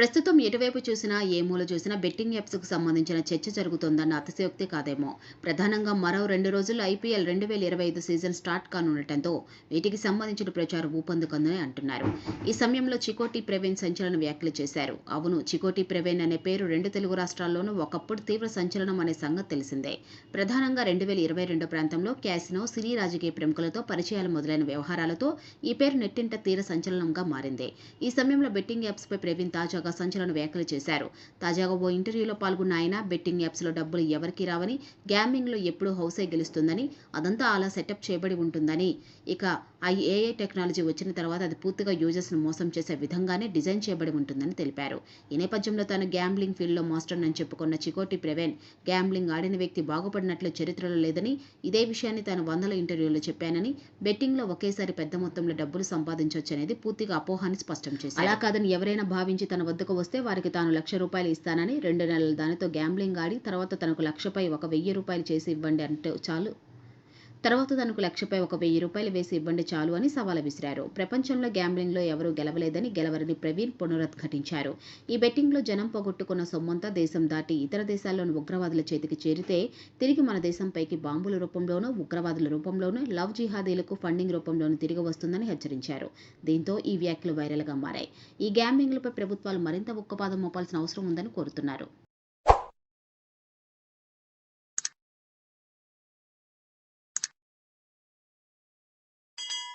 ప్రస్తుతం ఎటువైపు చూసినా ఏ మూల చూసినా బెట్టింగ్ యాప్స్కు సంబంధించిన చర్చ జరుగుతోందన్న అతిశయోక్తి కాదేమో. ప్రధానంగా మరో రెండు రోజుల్లో ఐపీఎల్ రెండు వేల ఇరవై ఐదు సీజన్ స్టార్ట్ కానుండటంతో వీటికి సంబంధించిన ప్రచారం ఊపందుకుందని అంటున్నారు. ఈ సమయంలో చికోటి ప్రవీణ్ సంచలన వ్యాఖ్యలు చేశారు. అవును చికోటి ప్రవీణ్ అనే పేరు రెండు తెలుగు రాష్ట్రాల్లోనూ ఒకప్పుడు తీవ్ర సంచలనం అనే సంగతి తెలిసిందే. ప్రధానంగా రెండు వేల ఇరవై రెండు ప్రాంతంలో క్యాసినో సినీ రాజకీయ ప్రముఖులతో పరిచయాలు మొదలైన వ్యవహారాలతో ఈ పేరు నెట్టింట తీవ్ర సంచలనంగా మారింది. ఈ సమయంలో బెట్టింగ్ యాప్స్పై ప్రవీణ్ తాజాగా సంచలన వ్యాఖ్యలు చేశారు. తాజాగా ఓ ఇంటర్వ్యూలో పాల్గొన్న ఆయన బెట్టింగ్ యాప్స్లో డబ్బులు ఎవరికి రావని గ్యామింగ్లో ఎప్పుడూ హౌసే గెలుస్తుందని అదంతా అలా సెటప్ చేయబడి ఉంటుందని. ఇక ఆ ఏఐ టెక్నాలజీ వచ్చిన తర్వాత అది పూర్తిగా యూజర్స్ను మోసం చేసే విధంగానే డిజైన్ చేయబడి ఉంటుందని తెలిపారు. ఈ నేపథ్యంలో తాను గ్యాంబ్లింగ్ ఫీల్డ్లో మాస్టర్ అని చెప్పుకున్న చికోటి ప్రవీణ్ గ్యాంబ్లింగ్ ఆడిన వ్యక్తి బాగుపడినట్లు చరిత్రలో లేదని ఇదే విషయాన్ని తాను వందల ఇంటర్వ్యూలో చెప్పానని బెట్టింగ్లో ఒకేసారి పెద్ద మొత్తంలో డబ్బులు సంపాదించవచ్చు అనేది పూర్తిగా అపోహాన్ని స్పష్టం చేశారు. అలా కాదని ఎవరైనా భావించి తన వద్ద వద్దకు వస్తే వారికి తాను లక్ష రూపాయలు ఇస్తానని రెండు నెలలు దానితో గ్యాంబ్లింగ్ ఆడి తర్వాత తనకు లక్షపై ఒక వెయ్యి రూపాయలు చేసి ఇవ్వండి అంటే చాలు. తర్వాత తనకు లక్షపై ఒక వెయ్యి రూపాయలు వేసి ఇవ్వండి చాలు అని సవాలు విసిరారు. ప్రపంచంలో గ్యాంబ్లింగ్లో ఎవరూ గెలవలేదని గెలవరని ప్రవీణ్ పునరుద్ఘటించారు ఈ బెట్టింగ్లో జనం పోగొట్టుకున్న సొమ్మంతా దేశం దాటి ఇతర దేశాల్లోని ఉగ్రవాదుల చేతికి చేరితే తిరిగి మన దేశంపైకి బాంబుల రూపంలోనూ ఉగ్రవాదుల రూపంలోనూ లవ్ జిహాదీలకు ఫండింగ్ రూపంలోనూ తిరిగి వస్తుందని హెచ్చరించారు. దీంతో ఈ వ్యాఖ్యలు వైరల్గా మారాయి. ఈ గ్యాంబ్లింగ్లపై ప్రభుత్వాలు మరింత ఉక్కుపాదం మోపాల్సిన అవసరం ఉందని కోరుతున్నారు.